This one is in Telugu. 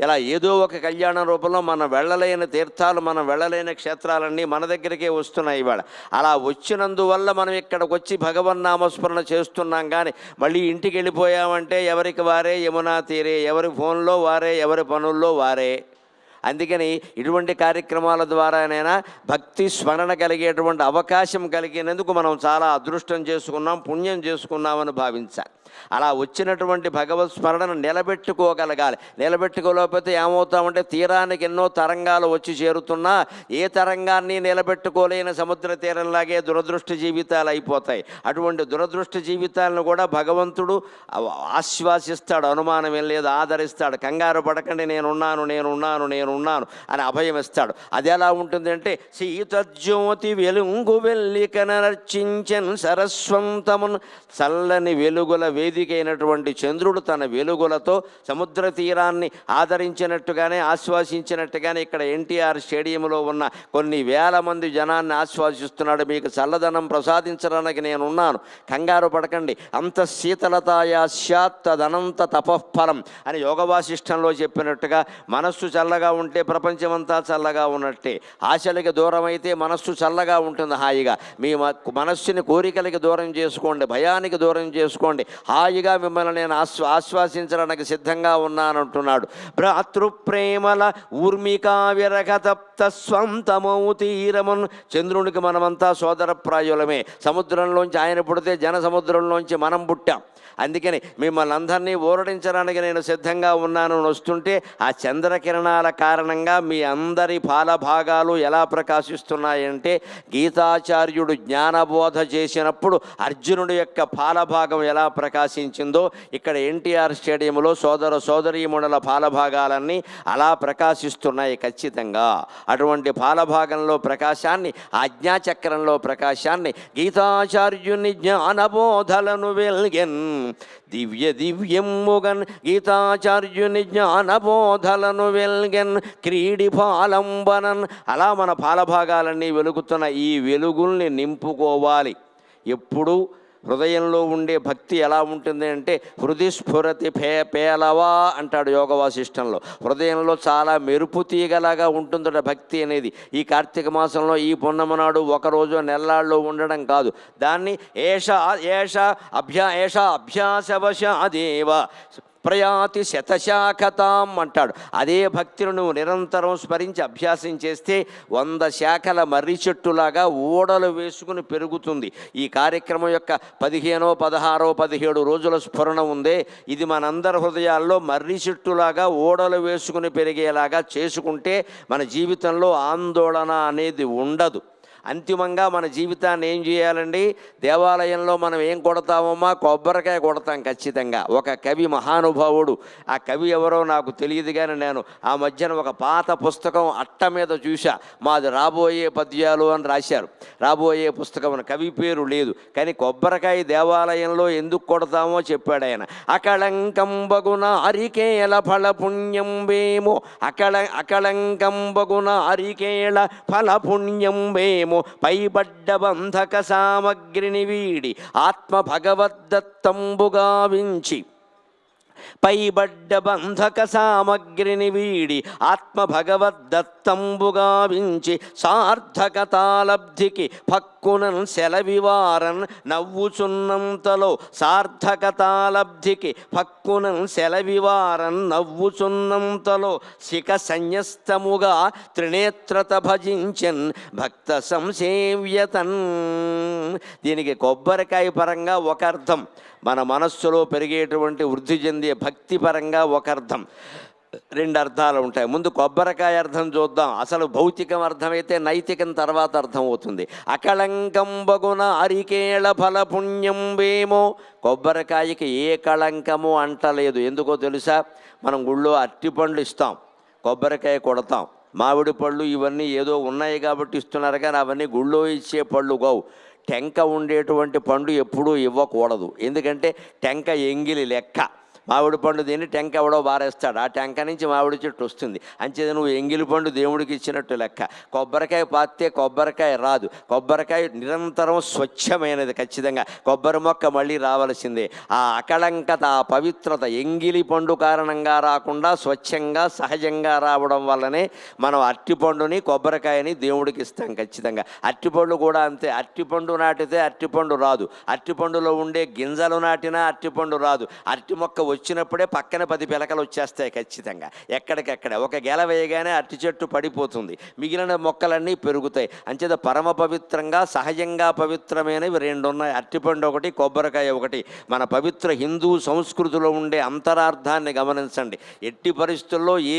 ఇలా ఏదో ఒక కళ్యాణ రూపంలో మనం వెళ్ళలేని తీర్థాలు మనం వెళ్ళలేని క్షేత్రాలన్నీ మన దగ్గరికే వస్తున్నాయి ఇవాళ. అలా వచ్చినందువల్ల మనం ఇక్కడికి వచ్చి భగవన్నామస్మరణ చేస్తున్నాం కానీ మళ్ళీ ఇంటికి వెళ్ళిపోయామంటే ఎవరికి వారే? యమునా తీరే. ఎవరి ఫోన్లో వారే? ఎవరి పనుల్లో వారే? అందుకని ఇటువంటి కార్యక్రమాల ద్వారానైనా భక్తి స్మరణ కలిగేటువంటి అవకాశం కలిగినందుకు మనం చాలా అదృష్టం చేసుకున్నాం పుణ్యం చేసుకున్నామని భావించాలి. అలా వచ్చినటువంటి భగవత్ స్మరణను నిలబెట్టుకోగలగాలి. నిలబెట్టుకోలేకపోతే ఏమవుతామంటే తీరానికి ఎన్నో తరంగాలు వచ్చి చేరుతున్నా ఏ తరంగాన్ని నిలబెట్టుకోలేని సముద్ర తీరంలాగే దురదృష్ట జీవితాలు అయిపోతాయి. అటువంటి దురదృష్ట జీవితాలను కూడా భగవంతుడు ఆశ్వాసిస్తాడు అనుమానం ఏం లేదు ఆదరిస్తాడు. కంగారు పడకండి నేనున్నాను నేనున్నాను నేనున్నాను అని అభయం ఇస్తాడు. అది ఎలా ఉంటుందంటే సీతజ్యోతి వెలుంగు వెళ్ళి కనర్చించన్ సరస్వంతమున్ చల్లని వెలుగుల వేదిక అయినటువంటి చంద్రుడు తన వెలుగులతో సముద్ర తీరాన్ని ఆదరించినట్టుగానే ఆశ్వాసించినట్టుగానే ఇక్కడ ఎన్టీఆర్ స్టేడియంలో ఉన్న కొన్ని వేల మంది జనాన్ని ఆశ్వాసిస్తున్నాడు. మీకు చల్లదనం ప్రసాదించడానికి నేనున్నాను కంగారు పడకండి. అంత శీతలతాయా స్యాత్ తదనంత తపఃఫలం అని యోగవాసిష్టంలో చెప్పినట్టుగా మనస్సు చల్లగా ఉంటే ప్రపంచమంతా చల్లగా ఉన్నట్టే. ఆశలకి దూరం అయితే మనస్సు చల్లగా ఉంటుంది హాయిగా. మీ మనస్సుని కోరికలకి దూరం చేసుకోండి. భయానికి దూరం చేసుకోండి. హాయిగా మిమ్మల్ని నేను ఆశ్వ ఆశ్వాసించడానికి సిద్ధంగా ఉన్నానంటున్నాడు. భ్రాతృప్రేమల ఊర్మికా విరగతప్త స్వంతమౌ తీరమున్ చంద్రునికి మనమంతా సోదరప్రాయులమే. సముద్రంలోంచి ఆయన పుడితే జన సముద్రంలోంచి మనం పుట్టాం. అందుకని మిమ్మల్ని అందరినీ ఊరడించడానికి నేను సిద్ధంగా ఉన్నాను అని వస్తుంటే ఆ చంద్రకిరణాల కారణంగా మీ అందరి పాలభాగాలు ఎలా ప్రకాశిస్తున్నాయంటే గీతాచార్యుడు జ్ఞానబోధ చేసినప్పుడు అర్జునుడి యొక్క పాలభాగం ఎలా ప్రకాశించిందో ఇక్కడ ఎన్టీఆర్ స్టేడియంలో సోదర సోదరీమణుల పాలభాగాలన్నీ అలా ప్రకాశిస్తున్నాయి ఖచ్చితంగా. అటువంటి పాలభాగంలో ప్రకాశాన్ని ఆజ్ఞాచక్రంలో ప్రకాశాన్ని గీతాచార్యుని జ్ఞానబోధలను వెల్గెన్. దివ్య దివ్యమ్ముగన్ గీతాచార్యుని జ్ఞానబోధలను వెల్గెన్. క్రీడి పాలంబనన్ అలా మన పాలభాగాలన్నీ వెలుగుతున్న ఈ వెలుగుల్ని నింపుకోవాలి. ఎప్పుడు హృదయంలో ఉండే భక్తి ఎలా ఉంటుంది అంటే హృదయస్ఫురతి పే పేలవా అంటాడు యోగ వాసిష్టంలో హృదయంలో చాలా మెరుపు తీగలాగా ఉంటుందట భక్తి అనేది. ఈ కార్తీక మాసంలో ఈ పున్నమ నాడు ఒకరోజు నెల్లాళ్ళు ఉండడం కాదు. దాన్ని ఏష ఏష అభ్యా ఏష అభ్యాసవశాదేవ ప్రయాతి శతశాఖతాం అంటాడు. అదే భక్తిని నువ్వు నిరంతరం స్మరించి అభ్యాసం చేస్తే వంద శాఖల మర్రి చెట్టులాగా ఓడలు వేసుకుని పెరుగుతుంది. ఈ కార్యక్రమం యొక్క పదిహేనో పదహారో పదిహేడు రోజుల స్ఫురణ ఉందే. ఇది మనందరి హృదయాల్లో మర్రి చెట్టులాగా ఓడలు వేసుకుని పెరిగేలాగా చేసుకుంటే మన జీవితంలో ఆందోళన అనేది ఉండదు. అంతిమంగా మన జీవితాన్ని ఏం చేయాలండి? దేవాలయంలో మనం ఏం కొడతామమ్మా? కొబ్బరికాయ కొడతాం ఖచ్చితంగా. ఒక కవి మహానుభావుడు. ఆ కవి ఎవరో నాకు తెలియదు కానీ నేను ఆ మధ్యన ఒక పాత పుస్తకం అట్ట మీద చూసా మాది రాబోయే పద్యాలు అని రాశారు. రాబోయే పుస్తకం కవి పేరు లేదు. కానీ కొబ్బరికాయ దేవాలయంలో ఎందుకు కొడతామో చెప్పాడు ఆయన. అకళంకంబగున అరికేల ఫల పుణ్యం వేమో అకళ అకళంకంబగున అరికేళ ఫల పుణ్యం వేమో పైబడ్డ బంధక సామగ్రిని వీడి ఆత్మ భగవద్దత్తంబుగావించి పైబడ్డ బంధక సామగ్రిని వీడి ఆత్మ భగవద్దత్తంబుగా వించి సార్థకతాలబ్ధికి పక్కునన్ సెలవివారన్ నవ్వుచున్నంతలో సార్థకతాలబ్ధికి పక్కునన్ సెలవివారన్ నవ్వుచున్నంతలో శిఖ సంయస్తముగా త్రినేత్రత భజించన్ భక్త సంసేవ్యతన్ దీనికి కొబ్బరికాయ పరంగా ఒక అర్థం. మన మనస్సులో పెరిగేటువంటి వృద్ధి చెందే భక్తి పరంగా ఒక అర్థం. రెండు అర్థాలు ఉంటాయి. ముందు కొబ్బరికాయ అర్థం చూద్దాం. అసలు భౌతికం అర్థమైతే నైతికం తర్వాత అర్థం అవుతుంది అకళంకం బగున అరికేళ ఫల పుణ్యం వేమో కొబ్బరికాయకి ఏ కళంకము అంటలేదు. ఎందుకో తెలుసా? మనం గుళ్ళో అరటిపండ్లు ఇస్తాం. కొబ్బరికాయ కొడతాం. మామిడి పళ్ళు ఇవన్నీ ఏదో ఉన్నాయి కాబట్టి ఇస్తున్నారు కానీ అవన్నీ గుళ్ళో ఇచ్చే పళ్ళు కావు. టెంక ఉండేటువంటి పండు ఎప్పుడూ ఇవ్వకూడదు. ఎందుకంటే టెంక ఎంగిలి లెక్క. మామిడి పండు తిని టెంక ఎవడో బారేస్తాడు. ఆ టెంక నుంచి మామిడి చెట్టు వస్తుంది. అంచేది నువ్వు ఎంగిలి పండు దేవుడికి ఇచ్చినట్టు లెక్క. కొబ్బరికాయ పాతే కొబ్బరికాయ రాదు. కొబ్బరికాయ నిరంతరం స్వచ్ఛమైనది ఖచ్చితంగా. కొబ్బరి మొక్క మళ్ళీ రావలసిందే. ఆ అకళంకత ఆ పవిత్రత ఎంగిలి పండు కారణంగా రాకుండా స్వచ్ఛంగా సహజంగా రావడం వల్లనే మనం అరటిపండుని కొబ్బరికాయని దేవుడికి ఇస్తాం ఖచ్చితంగా. అరటిపండు కూడా అంతే. అరటిపండు నాటితే అరటిపండు రాదు. అరటిపండులో ఉండే గింజలు నాటినా అరటిపండు రాదు. అరటి మొక్క వచ్చినప్పుడే పక్కన పది పిలకలు వచ్చేస్తాయి ఖచ్చితంగా. ఎక్కడికెక్కడ. ఒక గెల వేయగానే అరటి చెట్టు పడిపోతుంది. మిగిలిన మొక్కలన్నీ పెరుగుతాయి. అంచేత పరమ పవిత్రంగా సహజంగా పవిత్రమైనవి రెండు ఉన్నాయి అరటిపండు ఒకటి కొబ్బరికాయ ఒకటి. మన పవిత్ర హిందూ సంస్కృతిలో ఉండే అంతరార్థాన్ని గమనించండి. ఎట్టి పరిస్థితుల్లో ఏ